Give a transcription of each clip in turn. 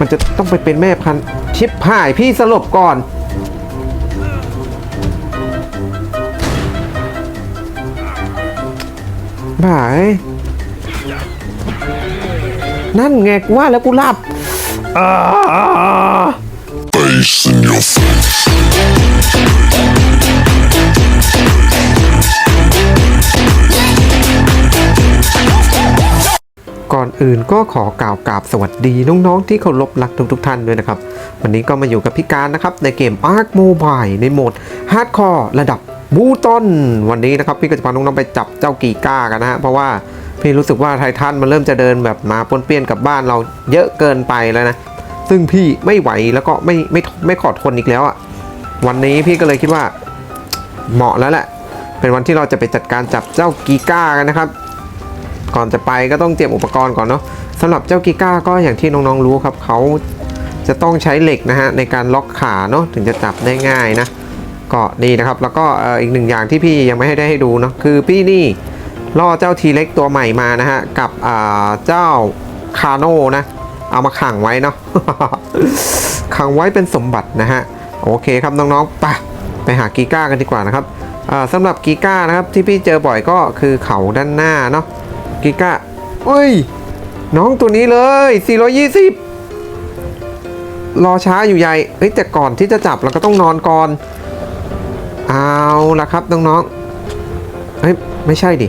มันจะต้องไปเป็นแม่พันธุ์ชิปหายพี่สลบก่อน บ่าเอ้ยนั่นไงกูว่าแล้วกูหลับอ่า Face in your face. ก่อนอื่นก็ขอกล่าวกราบสวัสดีน้องๆที่เคารพรักทุกๆท่านด้วยนะครับ วันนี้ก็มาอยู่กับพี่การนะครับ ในเกม Ark Mobile ในโหมด Hardcore ระดับบูตอนวันนี้นะครับ พี่ก็จะพาน้องๆไปจับเจ้ากีก้ากันนะฮะเพราะว่าพี่รู้สึกว่าไททันมันเริ่มจะเดินแบบมาปนเปี้ยนกับบ้านเราเยอะเกินไปแล้วนะ ซึ่งพี่ไม่ไหวแล้วก็ไม่ไม่ไม่ขอทนอีกแล้วอะ่ะวันนี้พี่ก็เลยคิดว่าเหมาะแล้วแหละเป็นวันที่เราจะไปจัดการจับเจ้ากีก้ากันนะครับ ก่อนจะไปก็ต้องเตรียมอุปกรณ์ก่อนเนาะสำหรับเจ้ากีก้าก็อย่างที่น้องๆรู้ครับเขาจะต้องใช้เหล็กนะฮะในการล็อกขาเนาะถึงจะจับได้ง่ายนะก็นี่นะครับแล้วก็อีกหนึ่งอย่างที่พี่ยังไม่ให้ได้ให้ดูเนาะคือพี่นี่ล่อเจ้าทีเล็กตัวใหม่มานะฮะกับเจ้าคาโน่นะเอามาขังไว้เนาะขังไว้เป็นสมบัตินะฮะโอเคครับน้องๆไปไปหากีก้ากันดีกว่านะครับสำหรับกีก้านะครับที่พี่เจอบ่อยก็คือเขาด้านหน้าเนาะ กิก้าเฮ้ย น้องตัวนี้เลย 420 รอช้าอยู่ใหญ่เอ้ยแต่ก่อนที่จะจับเราก็ต้องนอนก่อน เอาละครับน้องๆเฮ้ยไม่ใช่ดิ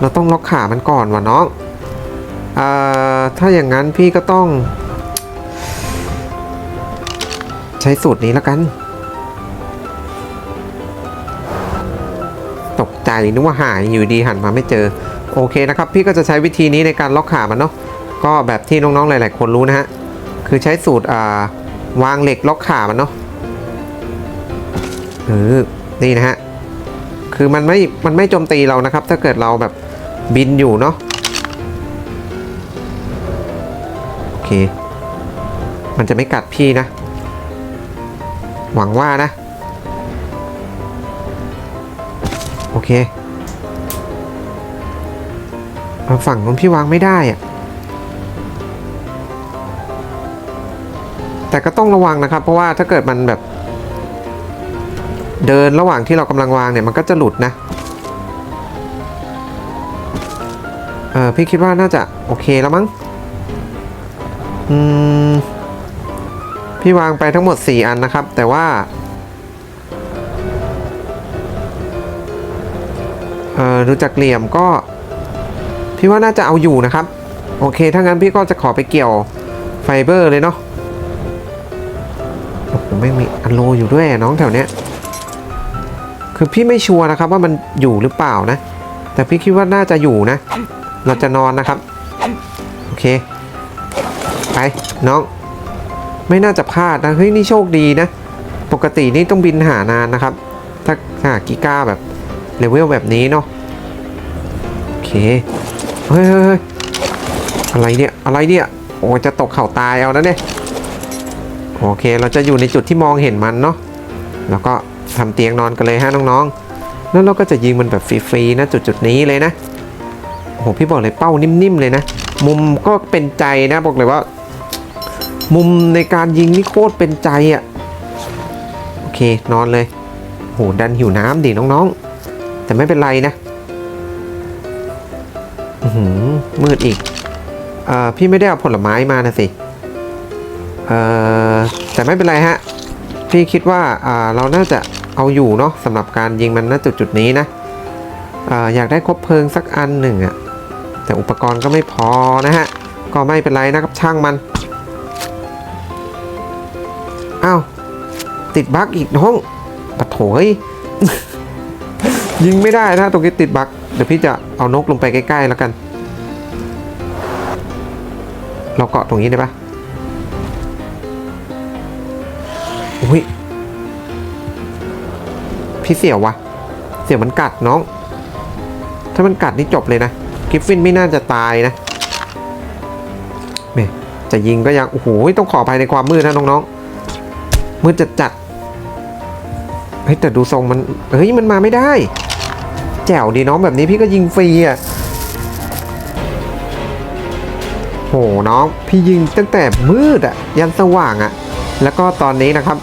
เราต้องล็อกขามันก่อนวะน้องเอ่อถ้าอย่างนั้นพี่ก็ต้อง ใช้สูตรนี้แล้วกัน ตกใจนึกว่าหายอยู่ดีหันมาไม่เจอ โอเคนะครับ พี่ก็จะใช้วิธีนี้ในการล็อกขามันเนาะก็แบบที่น้องๆหลาย ๆ คนรู้นะฮะคือใช้สูตรอ่าวางเหล็กล็อกขามันเนาะเออนี่นะฮะคือมันไม่มันไม่โจมตีเรานะครับ ถ้าเกิดเราแบบบินอยู่เนาะโอเค มันจะไม่กัดพี่นะ หวังว่านะ โอเค เอาฝั่งนู้นพี่วางไม่ได้อะแต่ก็ต้องระวังนะครับ เพราะว่าถ้าเกิดมันแบบ เดินระหว่างที่เรากำลังวางเนี่ยมันก็จะหลุดนะเออพี่คิดว่าน่าจะโอเคแล้วมั้งอืมพี่วางไปทั้งหมด 4 อันนะครับ แต่ว่าเออดูจากเหลี่ยมก็ พี่ว่าน่าจะเอาอยู่นะครับ โอเค ถ้างั้นพี่ก็จะขอไปเกี่ยวไฟเบอร์เลยเนาะโอ้โหไม่มีอันโลอยู่ด้วยน้องแถวเนี้ยคือพี่ไม่ชัวร์นะครับว่ามันอยู่หรือเปล่านะ แต่พี่คิดว่าน่าจะอยู่นะ เราจะนอนนะครับ โอเค ไปน้อง ไม่น่าจะพลาดนะ เฮ้ย นี่โชคดีนะ ปกตินี่ต้องบินหานานนะครับ ถ้าหากิก้าแบบเลเวลแบบนี้เนาะ โอเค เฮ้ยเฮ้ยเฮ้ยอะไรเนี่ย อะไรเนี่ย โอ้จะตกเข่าตายเอานะเนี่ย โอเค เราจะอยู่ในจุดที่มองเห็นมันเนาะ แล้วก็ทำเตียงนอนกันเลยฮะน้องๆ แล้วเราก็จะยิงมันแบบฟรีๆนะจุดจุดๆนี้เลยนะ โอ้โหพี่บอกเลยเป้านิ่มๆเลยนะ มุมก็เป็นใจนะบอกเลยว่า มุมในการยิงนี่โคตรเป็นใจอะ่ะ โอเคนอนเลย โอ้โหดันหิวน้ำดิน้องๆ แต่ไม่เป็นไรนะ มืดอีกเอ่อพี่ไม่ได้เอาผลไม้มานะสิเอ่อแต่ไม่เป็นไรฮะ พี่คิดว่าอ่าเราน่าจะเอาอยู่เนาะสำหรับการยิงมันณจุดจุดนี้นะเอ่ออยากได้คบเพลิงสักอันหนึ่งอะแต่อุปกรณ์ก็ไม่พอนะฮะ ก็ไม่เป็นไรนะครับช่างมันอ้าวติดบั๊กอีกน้องปะโถยยิงไม่ได้นะตรงนี้ติดบั๊ก เดี๋ยวพี่จะเอานกลงไปใกล้ๆแล้วกัน เราเกาะตรงนี้ได้ปะอุ้ยพี่เสี่ยววะ เสี่ยวมันกัดน้อง ถ้ามันกัดนี่จบเลยนะกิฟฟินไม่น่าจะตายนะเมจะยิงก็ยังโอ้โหต้องขออภัยในความมืดนะน้องๆมืดจัดจัดๆเฮ้ยแต่ดูทรงมันเฮ้ยมันมาไม่ได้ แจ๋วดีน้องแบบนี้พี่ก็ยิงฟรีอะโอน้องพี่ยิงตั้งแต่มืดอะยันสว่างอะ แล้วก็ตอนนี้นะครับ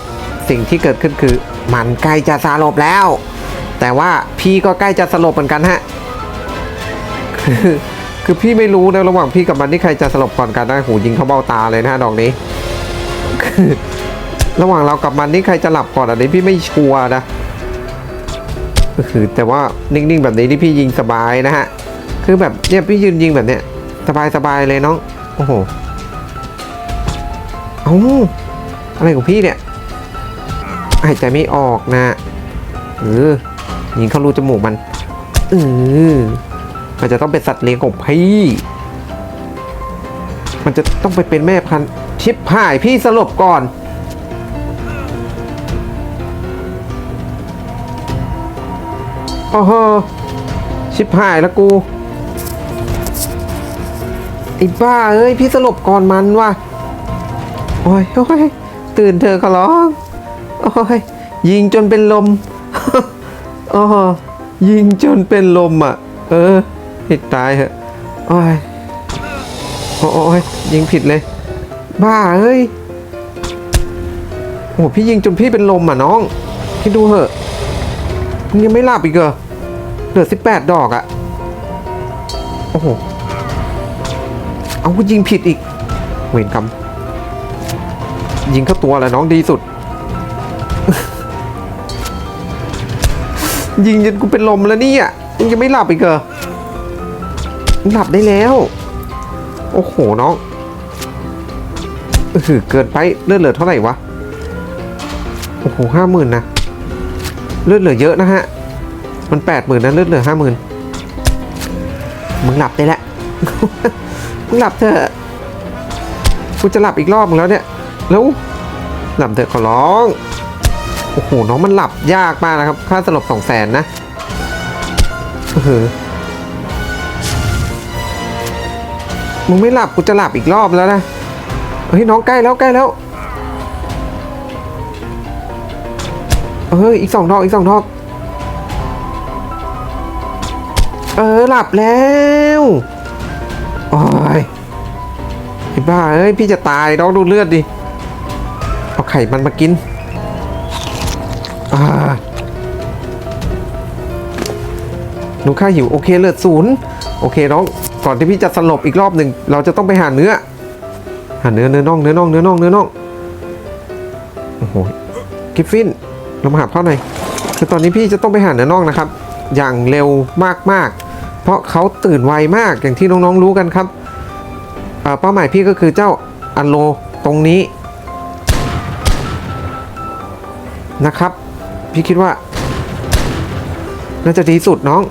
สิ่งที่เกิดขึ้นคือ มันใกล้จะสลบแล้ว แต่ว่าพี่ก็ใกล้จะสลบเหมือนกันฮะคือพี่ไม่รู้นะระหว่างพี่กับมันที่ใครจะสลบก่อนกันนะหูยิงเขาเบ้าตาเลยนะดอกนี้ ระหว่างเรากับมันนี่ใครจะหลับก่อนอันนี้พี่ไม่ชัวร์นะ ก็คือแต่ว่านิ่งๆแบบนี้ที่พี่ยิงสบายนะฮะ คือแบบเนี่ยพี่ยืนยิงแบบเนี้ยสบายๆเลยน้อง โอ้โหเอ้าอะไรของพี่เนี่ยหายใจไม่ออกนะเออยิงเข้ารูจมูกมันเออมันจะต้องเป็นสัตว์เลี้ยงของพี่ มันจะต้องไปเป็นแม่พันธุ์ชิปหายพี่สลบก่อน โอ้โหชิปหายแล้วกูไอ้บ้าเอ้ยพี่สลบก่อนมันว่ะโอ้ยโอ้ยตื่นเธอขอร้องโอ้ยยิงจนเป็นลมโอ้ยิงจนเป็นลมอะ เออให้ตายเหอะโอ้ยโอ้ยยิงผิดเลย บ้าเอ้ยโอ้พี่ยิงจนพี่เป็นลมอะน้องคิดดูเหอะ มึงยังไม่หลับอีกเหรอเหลือสิบแปดดอกอะโอ้โห เอายิงผิดอีก เวรกรรมยิงเข้าตัวแหละน้องดีสุด ยิงจนกูเป็นลมแล้วเนี่ยมึงยังไม่หลับอีกเหรอมึงหลับได้แล้ว โอ้โหน้องเออเกินไปเลือดเหลือเท่าไหร่วะ โอ้โหห้าหมื่นนะ เลือดเหลือเยอะนะฮะ มันแปดหมื่นนะเลือดเหลือห้าหมื่นมึงหลับได้แล้วมึงหลับเถอะกูจะหลับอีกรอบมึงแล้วเนี่ยแล้วหลับเถอะขอร้อง โอ้โห น้องมันหลับยากมากนะครับ ค่าสลบสองแสนนะเออมึงไม่หลับกูจะหลับอีกรอบแล้วนะ เฮ้ย น้องใกล้แล้วใกล้แล้ว เอออีกสองดอกอีกสองดอกเออหลับแล้วโอ้ยไอ้บ้าเอ้ยพี่จะตายน้องดูเลือดดิเอาไข่มันมากินอ่าหนูค่าหิวโอเคเลือดศูนย์โอเคน้องก่อนที่พี่จะสลบอีกรอบหนึ่งเราจะต้องไปหาเนื้อ หาเนื้อเนื้อน่องเนื้อน่องเนื้อน่องเนื้อน่องโอ้โหกิฟฟิน เรามาหาพ่อหน่อยคือตอนนี้พี่จะต้องไปหาเนื้อน่องนะครับ อย่างเร็วมากๆ เพราะเขาตื่นไวมากอย่างที่น้องๆรู้กันครับเอ่อเป้าหมายพี่ก็คือเจ้าอันโลตรงนี้นะครับ พี่คิดว่า น่าจะดีสุดน้อง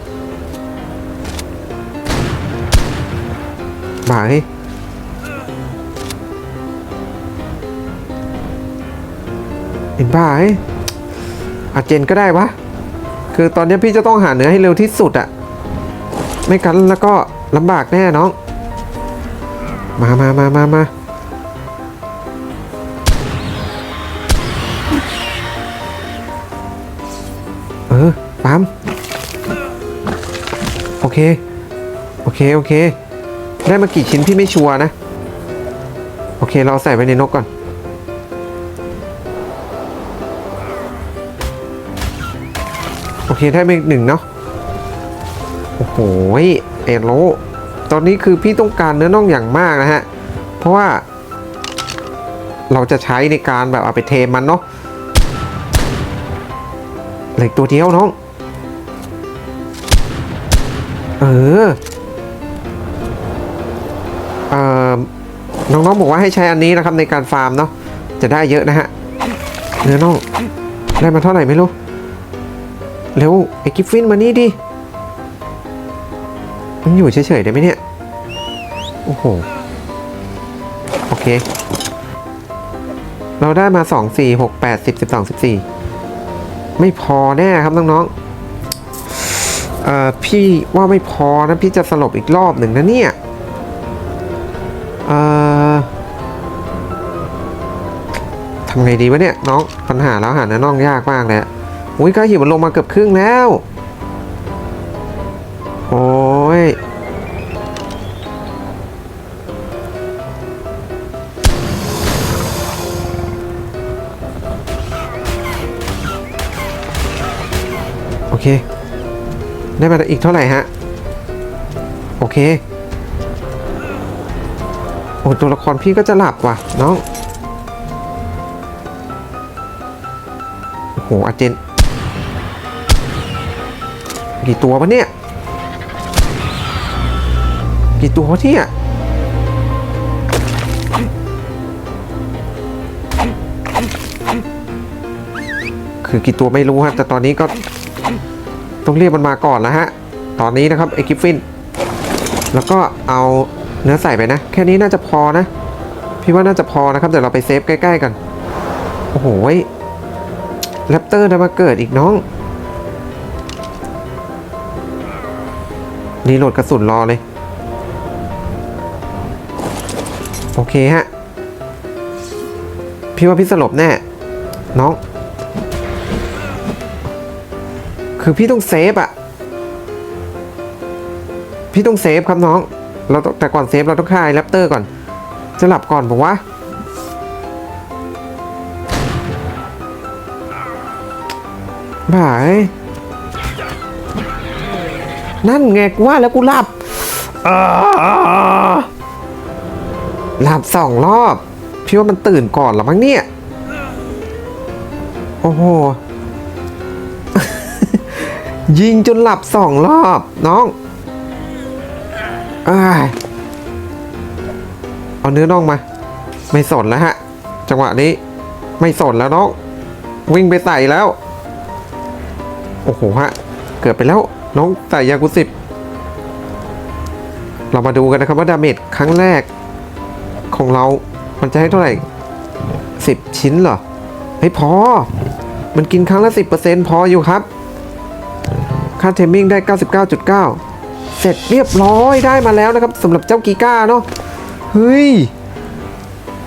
บ่ายเห็นป่ะไอาจเจนก็ได้วะคือตอนนี้พี่จะต้องหาเนื้อให้เร็วที่สุดอะไม่กันแล้วก็ลำบากแน่น้อง มามามามามาเออปั๊มโอเค โอเค โอเค ได้มากี่ชิ้นพี่ไม่ชัวร์นะ โอเค เราใส่ไว้ในนกก่อน โอเคได้มาอีกหนึ่งเนาะโอ้โหเอโลตอนนี้คือพี่ต้องการเนื้อน่องอย่างมากนะฮะ เพราะว่า เราจะใช้ในการแบบเอาไปเทมันเนาะเหล็กตัวเดียวน้อง เออเอ่อน้องๆบอกว่าให้ใช้อันนี้นะครับในการฟาร์มเนาะจะได้เยอะนะฮะเนื้อน่องได้มาเท่าไหร่ไม่รู้ เร็วไอ้กิฟฟินมานี่ดิ มันอยู่เฉยๆได้ไหมเนี่ย โอ้โห โอเค เราได้มา2 4 6 8 10 12 14ไม่พอแน่ครับน้องๆเอ่อพี่ว่าไม่พอนะพี่จะสลบอีกรอบหนึ่งนะเนี่ย เอ่อทำไงดีวะเนี่ยน้องปัญหาแล้วหาเนื้อน่องยากมากเลย อุ้ยก้าหิวมันลงมาเกือบครึ่งแล้ว โอ้ยโอเค ได้มาอีกเท่าไหร่ฮะ โอเค โอ้ตัวละครพี่ก็จะหลับว่ะน้องโหอาเจน กี่ตัววะเนี่ย กี่ตัววะเนี่ยคือกี่ตัวไม่รู้ฮะแต่ตอนนี้ก็ต้องเรียกมันมาก่อนแล้วฮะ ตอนนี้นะครับไอ้กิฟฟิน แล้วก็เอาเนื้อใส่ไปนะ แค่นี้น่าจะพอนะ พี่ว่าน่าจะพอนะครับ เดี๋ยวเราไปเซฟใกล้ ๆ กัน โอ้โหแรปเตอร์ได้มาเกิดอีกน้อง รีโหลดกระสุนรอเลย โอเคฮะ พี่ว่าพี่สลบแน่ น้อง คือพี่ต้องเซฟอะพี่ต้องเซฟครับน้อง เราแต่ก่อนเซฟเราต้องฆ่าไอ้แรปเตอร์ก่อน จะหลับก่อนบอกว่าบ่าย นั่นไงกูว่าแล้วกูหลับหลับสองรอบ พี่ว่ามันตื่นก่อนหรอมั้งเนี่ย โอ้โห ยิงจนหลับสองรอบน้องอเอาเนื้อน่องมา ไม่สนแล้วฮะ จังหวะนี้ ไม่สนแล้วน้อง วิ่งไปใส่แล้ว โอ้โหฮะ เกิดไปแล้ว น้องใส่ยากุสิบเรามาดูกันนะครับว่าดาเมจครั้งแรก ของเรา มันจะให้เท่าไหร่สิบชิ้นเหรอไม่พอ มันกินครั้งละสิบเปอร์เซ็นพออยู่ครับ ค่าเทมมิ่งได้99.9เสร็จเรียบร้อยได้มาแล้วนะครับสำหรับเจ้ากีก้าเนาะเฮ้ย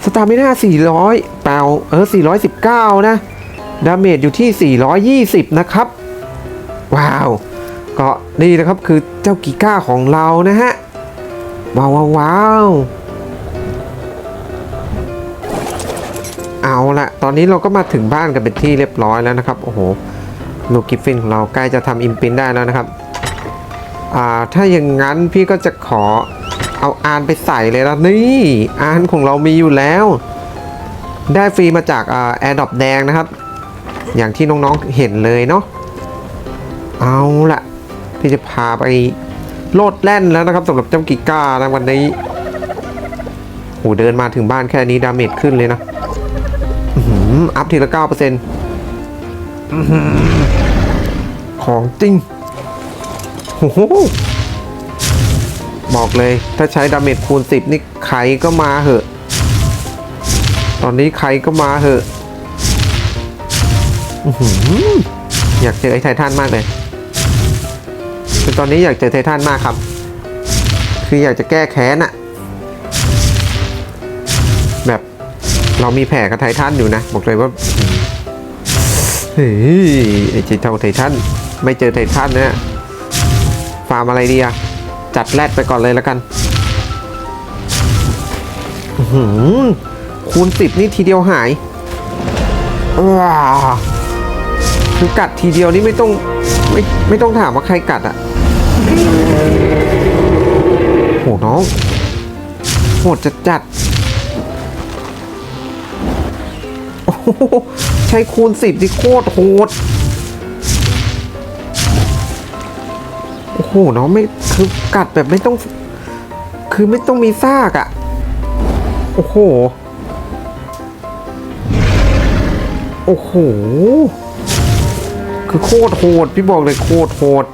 สตาร์มิน่า400 เปล่า เออ 419 นะ ดาเมจอยู่ที่ 420 นะครับ ว้าว ก็นี่นะครับคือเจ้ากีก้าของเรานะฮะ ว้าวว้าวเอาละตอนนี้เราก็มาถึงบ้านกันเป็นที่เรียบร้อยแล้วนะครับ โอ้โห ลูกกิฟฟินของเราใกล้จะทำอิมพินได้แล้วนะครับ อ่า ถ้าอย่างนั้นพี่ก็จะขอเอาอานไปใส่เลยละนี่อานของเรามีอยู่แล้ว ได้ฟรีมาจากอ่าแอร์ดรอปแดงนะครับ อย่างที่น้องๆเห็นเลยเนาะ เอาละ พี่จะพาไปโลดแล่นแล้วนะครับสำหรับเจ้ากิก้านะวันนี้โหเดินมาถึงบ้านแค่นี้ดาเมจขึ้นเลยนะอัพทีละเก้าเปอร์เซ็นต์ของจริงโอ้โหบอกเลยถ้าใช้ดาเมจคูณ 10 นี่ใครก็มาเหอะ ตอนนี้ใครก็มาเหอะอื้อหืออยากเจอไอ้ไททันมากเลย คือตอนนี้อยากเจอไททันมากครับ คืออยากจะแก้แค้นอะแบบเรามีแผลกับไททันอยู่นะ บอกเลยว่าเฮ้ยไอจ้าเท่าไททันไม่เจอไททันนะฟาร์มอะไรดีอะจัดแรดไปก่อนเลยแล้วกันหือคูณสิบนี่ทีเดียวหายว้าคือกัดทีเดียวนี่ไม่ต้องไม่ไม่ต้องถามว่าใครกัดอะ โหน้องโหดจัดจัดโอ้โหใช้คูณสิบนี่โคตรโหดโอ้โหน้องไม่คือกัดแบบไม่ต้อง คือไม่ต้องมีซากอะ่ะ โอ้โห โอ้โห คือโคตรโหด พี่บอกเลยโคตรโหด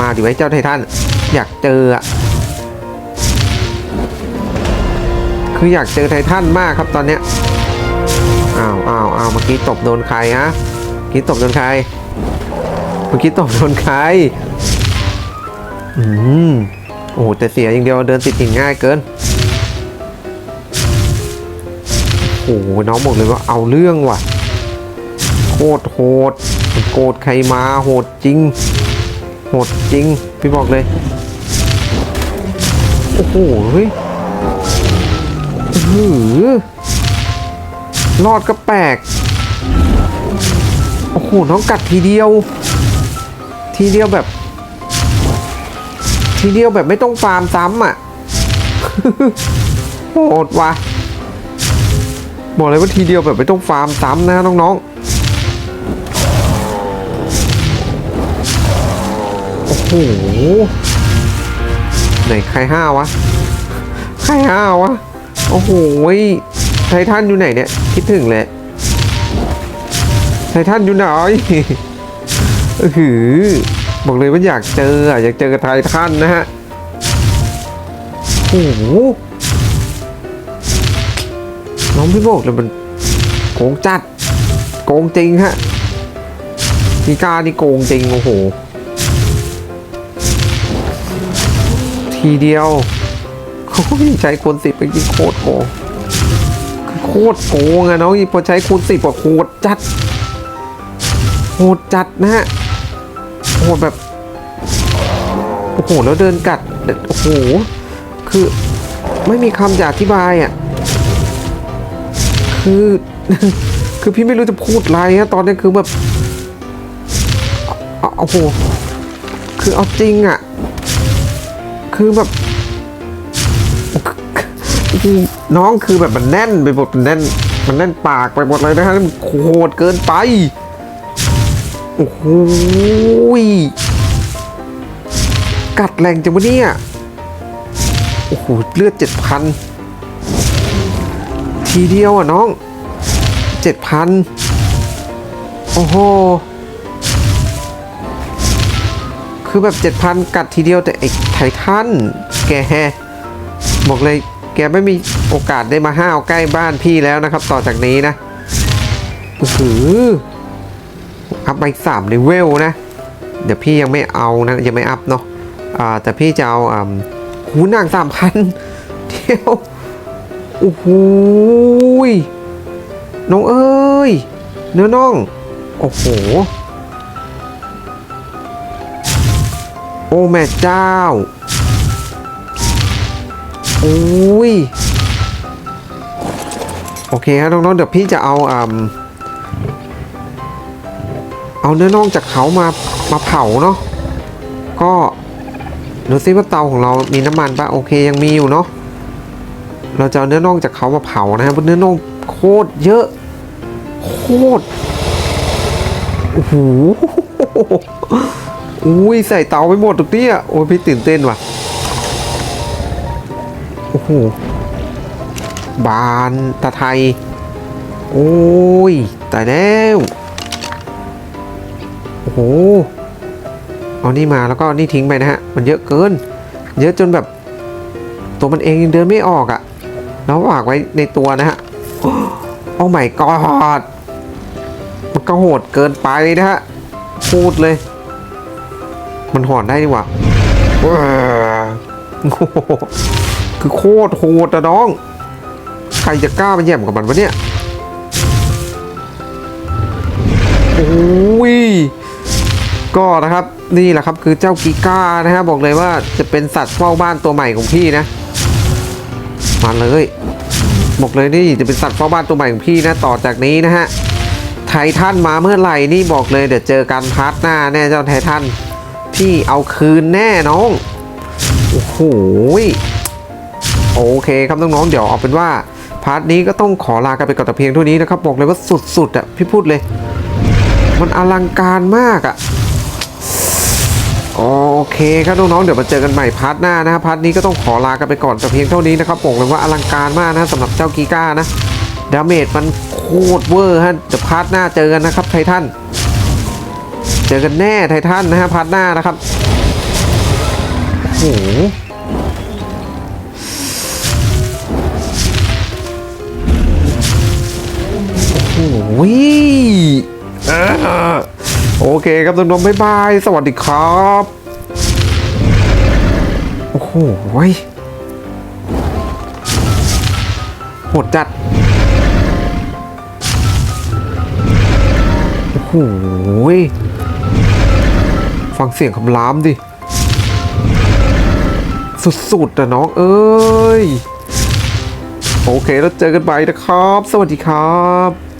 มาดิไว้เจ้าไททันอยากเจออะคืออยากเจอไททันมากครับตอนเนี้ยอ้าวอ้าวอ้าวเมื่อกี้ตบโดนใครฮะเมื่อกี้ตบโดนใครเมื่อกี้ตบโดนใครอืมโอ้โหแต่เสียอย่างเดียวเดินติดหินง่ายเกินโอ้โหน้องบอกเลยว่าเอาเรื่องว่ะโคตรโหดโกรธใครมาโหดจริง หดจริง พี่บอกเลย โอ้โหเฮ้ยหือรอดก็แปลก โอ้โห น้องกัดทีเดียว ทีเดียวแบบ ทีเดียวแบบไม่ต้องฟาร์มซ้ำอะโหดว่ะ บอกเลยว่าทีเดียวแบบไม่ต้องฟาร์มซ้ำนะน้องๆ หไหนใครห้าวะ ใครห้าวะ โอ้โหยไททันอยู่ไหนเนี่ย คิดถึงเลยไททันอยู่ไหนเออหือบอกเลยว่าอยากเจออยากเจอกับไททันนะฮะโอ้โหน้องพี่โบกเลยมันโกงจัด โกงจริงฮะมีกล้านี่โกงจริงโอ้โห ทีเดียวเขาใช้คูณสิบไปยิงโคตรโกงโคตรโกงอะน้องอีพอใช้คูณสิบกว่าโหดจัดโหดจัดนะฮะโหดแบบ โอ้โห แล้วเดินกัด โอ้โห คือไม่มีคำจะอธิบายอะ คือ คือพี่ไม่รู้จะพูดอะไรฮะตอนนี้คือแบบ โอ้โห คือเอาจริงอะ คือแบบน้องคือแบบมันแน่นไปหมดมันแน่น มันแน่นปากไปหมดเลยนะฮะมันโหดเกินไป โอ้โหกัดแรงจังวะเนี่ย โอ้โห เลือดเจ็ดพัน ทีเดียวอะน้องเจ็ดพัน โอ้โห คือแบบเจ็ดพันกัดทีเดียวแต่ไอ้ไททันแกบอกเลยแกไม่มีโอกาสได้มาห้าวใกล้บ้านพี่แล้วนะครับ ต่อจากนี้นะอ้โหอัพไปสามเลเวลนะ เดี๋ยวพี่ยังไม่เอานะยังไม่อัพเนาะอ่าแต่พี่จะเอาอ่าหูนางสามพันเดียวโอ้โหยน้องเอ้ยเนื้อน่อง โอ้โห อ้แม่เจ้าโอ้ยโอเคครับน้องๆเดี๋ยวพี่จะเอาอ่าเอาเนื้อน่องจากเขามามาเผาเนาะก็ดูซิว่าเตาของเรามีน้ำมันปะโอเคยังมีอยู่เนาะเราจะเอาเนื้อน่องจากเขามาเผานะครับเพราะเนื้อน่องโคตรเยอะ โคตรโอ้โห อุ้ยใส่เตาไปหมดทุกที่อะโอ้ยพี่ตื่นเต้นว่ะโอ้โหบานตะไทย โอ้ยตายแล้วโอ้โหเอานี่มาแล้วก็นี่ทิ้งไปนะฮะ มันเยอะเกิน เยอะจนแบบ ตัวมันเองยังเดินไม่ออกอะ่ะแล้วฝากไว้ในตัวนะฮะโอ้ไม่กอดมันก็โหดเกินไปนะฮะพูดเลย มันหอนได้ดีกว่าว้าคือโคตรโหดอะน้อง ใครจะกล้ามาแย่มกับมันวะเนี่ย โอ้ย ก็นะครับนี่แหละครับคือเจ้ากีก้านะฮะบอกเลยว่าจะเป็นสัตว์เฝ้าบ้านตัวใหม่ของพี่นะ มาเลยบอกเลยนี่จะเป็นสัตว์เฝ้าบ้านตัวใหม่ของพี่นะต่อจากนี้นะฮะไททันมาเมื่อไหร่นี่บอกเลยเดี๋ยวเจอกันพาร์ทหน้าแน่เจ้าไททัน พี่เอาคืนแน่น้อง โอ้โหโอเคครับน้องๆเดี๋ยวเอาเป็นว่าพาร์ทนี้ก็ต้องขอลากันไปก่อนแต่เพียงเท่านี้นะครับ บอกเลยว่าสุดๆอะพี่พูดเลย มันอลังการมากอะโอเคครับน้องๆเดี๋ยวมาเจอกันใหม่พาร์ทหน้านะครับพาร์ทนี้ก็ต้องขอลากันไปก่อนแต่เพียงเท่านี้นะครับบอกเลยว่าอลังการมากนะสำหรับเจ้ากีก้านะดาเมจมันโคตรเวอร์ฮะเดี๋ยวพาร์ทหน้าเจอกันนะครับไททัน เจอกันแน่ไททันนะฮะพาร์ทหน้านะครับโอ้โหโอเออโอเคครับน้องๆบ๊ายบาย สวัสดีครับ โอ้โหยโหดจัด โอ้โหย ฟังเสียงคำรามดิ สุดๆนะน้องเอ้ย โอเคแล้วเจอกันใหม่นะครับ สวัสดีครับ